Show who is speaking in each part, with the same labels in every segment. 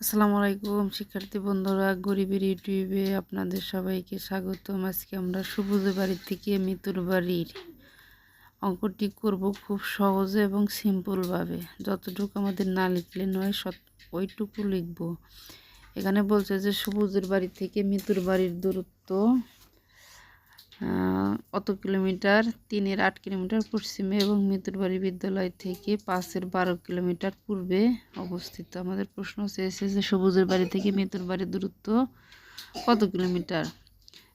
Speaker 1: আসসালামু আলাইকুম, শিক্ষার্থী বন্ধুরা, গরিবের ইউটিউবে আপনাদের সবাইকে স্বাগতম। আজকে আমরা সবুজের বাড়ির থেকে মিতুর বাড়ির অঙ্কটি করব খুব সহজে এবং সিম্পলভাবে যতটুকু আমাদের না লিখলে নয় সত ওইটুকু লিখব। এখানে বলছে যে সবুজের বাড়ি থেকে মিতুর বাড়ির দূরত্ব অত কিলোমিটার, তিনের আট কিলোমিটার পশ্চিমে এবং মৃত্যুর বাড়ি বিদ্যালয় থেকে পাঁচের বারো কিলোমিটার পূর্বে অবস্থিত। আমাদের প্রশ্ন চেয়েছে যে সবুজের বাড়ি থেকে মৃত্যুর বাড়ির দূরত্ব কত কিলোমিটার?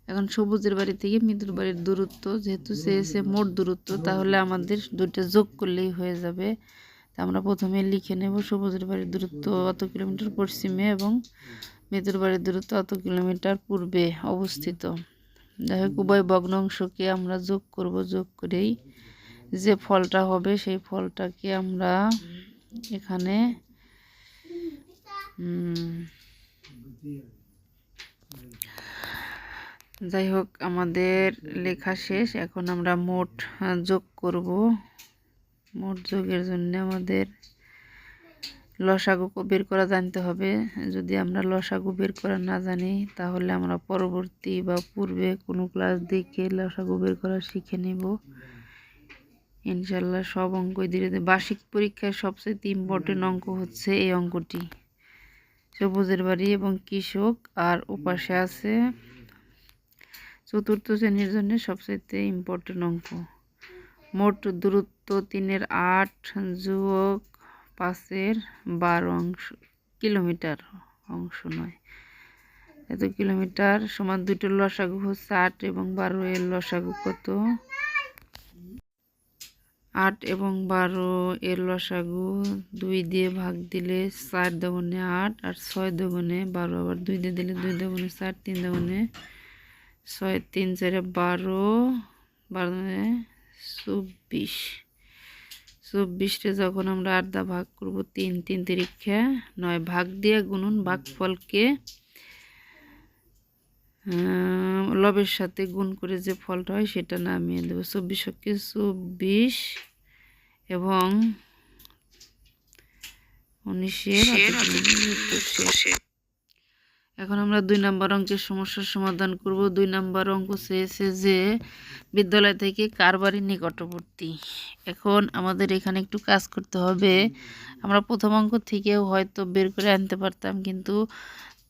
Speaker 1: এখন সবুজের বাড়ি থেকে মৃত্যুর বাড়ির দূরত্ব, যেহেতু চেয়েছে মোট দূরত্ব, তাহলে আমাদের দুইটা যোগ করলেই হয়ে যাবে। আমরা প্রথমে লিখে নেব, সবুজের বাড়ির দূরত্ব অত কিলোমিটার পশ্চিমে এবং মৃত্যুর বাড়ির দূরত্ব অত কিলোমিটার পূর্বে অবস্থিত। যাই হোক, উভয় ভগ্নাংশকে আমরা যোগ করব, যোগ করেই যে ফলটা হবে সেই ফলটাকে আমরা এখানে যাই হোক, আমাদের লেখা শেষ। এখন আমরা মোট যোগ করব। মোট যোগের জন্য আমাদের লসাগু বের করা জানতে হবে। যদি আমরা লসাগু বের করা না জানি, তাহলে আমরা পরবর্তী বা পূর্বে কোনো ক্লাস দেখে লসাগু বের করা শিখে নেব। ইনশাল্লাহ সব অঙ্কই ধীরে ধীরে বার্ষিক পরীক্ষায় সবচেয়ে ইম্পর্টেন্ট অঙ্ক হচ্ছে এই অঙ্কটি। সবুজের বাড়ি এবং কৃষক আর ওপাশে আছে চতুর্থ শ্রেণির জন্য সবচেয়ে ইম্পর্টেন্ট অঙ্ক। মোট দূরত্ব তিনের আট যোগ পাঁচের বারো অংশ, কিলোমিটার অংশ নয়। এত কিলোমিটার সমান দুটো লসাগু আট এবং বারো এর লসাগু কত? আট এবং বারো এর লসাগু দুই দিয়ে ভাগ দিলে চার দগুনে আট আর ছয় দগুনে বারো। আবার দুই দিয়ে দিলে দুই দগুনে চার, তিন দগুনে ছয়, তিন চারে বারো বারো চব্বিশ। চব্বিশটা যখন আমরা আড্ডা ভাগ করব তিন তিন তিরিক্ষা নয় ভাগ দিয়ে গুনুন ভাগফলকে আহ, লবের সাথে গুণ করে যে ফলটা হয় সেটা নামিয়ে দেবো। চব্বিশকে চব্বিশ এবং উনিশের এখন আমরা দুই নম্বর অঙ্কের সমস্যার সমাধান করব। দুই নম্বর অঙ্ক চেয়েছে যে বিদ্যালয় থেকে কার বাড়ি নিকটবর্তী। এখন আমাদের এখানে একটু কাজ করতে হবে। আমরা প্রথম অঙ্ক থেকেও হয়তো বের করে আনতে পারতাম, কিন্তু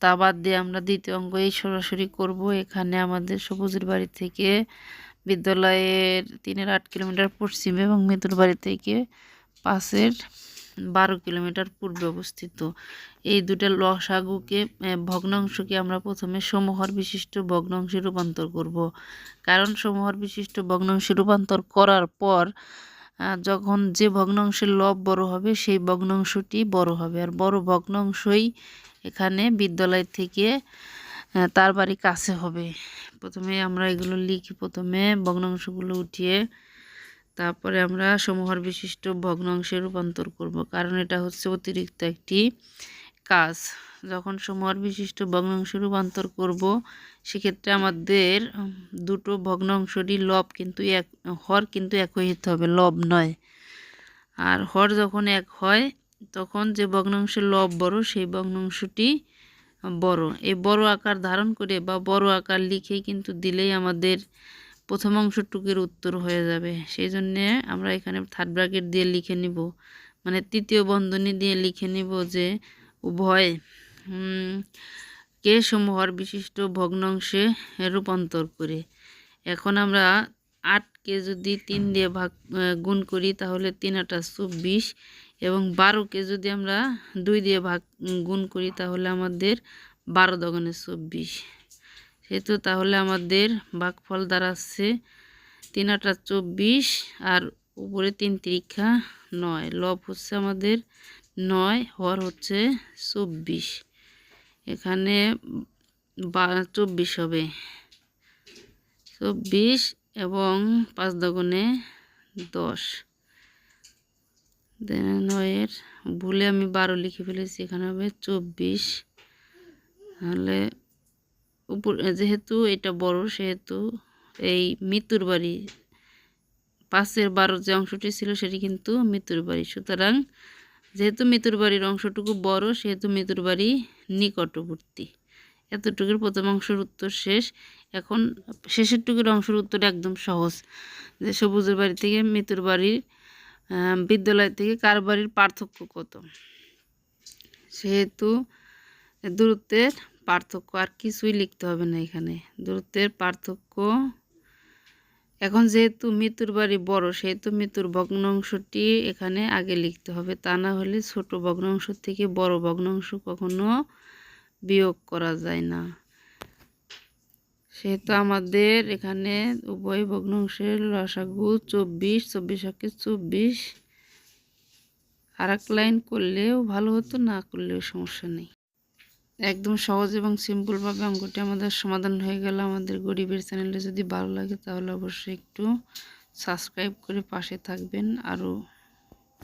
Speaker 1: তা বাদ দিয়ে আমরা দ্বিতীয় অঙ্ক এই সরাসরি করব। এখানে আমাদের সবুজের বাড়ি থেকে বিদ্যালয়ের তিনের আট কিলোমিটার পশ্চিমে এবং মৃত্যুর বাড়ি থেকে পাশের বারো কিলোমিটার পূর্বে অবস্থিত। এই দুটো লসাগুকে ভগ্নাংশকে আমরা প্রথমে সমহর বিশিষ্ট ভগ্নাংশে রূপান্তর করব। কারণ সমহর বিশিষ্ট ভগ্নাংশে রূপান্তর করার পর যখন যে ভগ্নাংশের লব বড় হবে, সেই ভগ্নাংশটি বড় হবে। আর বড় ভগ্নাংশই এখানে বিদ্যালয় থেকে তার বাড়ি কাছে হবে। প্রথমে আমরা এগুলো লিখি। প্রথমে ভগ্নাংশগুলো উঠিয়ে তারপরে আমরা সমহর বিশিষ্ট ভগ্নাংশে রূপান্তর করব। কারণ এটা হচ্ছে অতিরিক্ত একটি কাজ। যখন সমহর বিশিষ্ট ভগ্নাংশে রূপান্তর করব, সেক্ষেত্রে আমাদের দুটো ভগ্নাংশরই লব কিন্তু এক, হর কিন্তু একই হতে হবে, লব নয়। আর হর যখন এক হয়, তখন যে ভগ্নাংশের লব বড়, সেই ভগ্নাংশটি বড়। এই বড় আকার ধারণ করে বা বড় আকার লিখে কিন্তু দিলেই আমাদের প্রথম অংশটুকুর উত্তর হয়ে যাবে। সেই জন্যে আমরা এখানে থার্ড ব্র্যাকেট দিয়ে লিখে নিব। মানে তৃতীয় বন্ধনী দিয়ে লিখে নিব যে উভয় কে সমূহর বিশিষ্ট ভগ্নাংশে রূপান্তর করে। এখন আমরা আটকে যদি তিন দিয়ে ভাগ গুণ করি তাহলে তিন আটা চব্বিশ এবং বারোকে যদি আমরা দুই দিয়ে ভাগ গুণ করি তাহলে আমাদের বারো দগনে চব্বিশ। সেহেতু তাহলে আমাদের ভাগফল দাঁড়াচ্ছে তিন আটা চব্বিশ আর উপরে তিন তিরিক্ষা নয়। লব হচ্ছে আমাদের নয়, হর হচ্ছে চব্বিশ। এখানে বা চব্বিশ হবে। চব্বিশ এবং পাঁচ দগুণে দশ। নয়ের ভুলে আমি বারো লিখে ফেলেছি, এখানে হবে চব্বিশ। তাহলে উপর যেহেতু এটা বড়, সেহেতু এই মৃত্যুর বাড়ি পাশের বারো যে অংশটি ছিল সেটি কিন্তু মৃত্যুর বাড়ি। সুতরাং যেহেতু মৃত্যুর বাড়ির অংশটুকু বড়, সেহেতু মৃত্যুর বাড়ি নিকটবর্তী। এতটুকুর প্রথম অংশের উত্তর শেষ। এখন শেষের টুকুর অংশের উত্তর একদম সহজ। যে সবুজের বাড়ি থেকে মৃত্যুর বাড়ির বিদ্যালয় থেকে কার বাড়ির পার্থক্য কত? সেহেতু দূরত্বের পার্থক্য আর কিছুই লিখতে হবে না এখানে। দূরত্বের পার্থক্য। এখন যেহেতু মৃত্যুর বাড়ি বড়, সেহেতু মৃত্যুর ভগ্নাংশটি এখানে আগে লিখতে হবে। তা না হলে ছোট ভগ্নাংশ থেকে বড় ভগ্নাংশ কখনো বিয়োগ করা যায় না। সেহেতু আমাদের এখানে উভয় ভগ্নাংশের লসাগু চব্বিশ চব্বিশ একে চব্বিশ। আর এক লাইন করলেও ভালো হতো, না করলেও সমস্যা নেই। একদম সহজ এবং সিম্পলভাবে অঙ্কটি আমাদের সমাধান হয়ে গেল। আমাদের গরিবের চ্যানেলে যদি ভালো লাগে তাহলে অবশ্যই একটু সাবস্ক্রাইব করে পাশে থাকবেন। আরও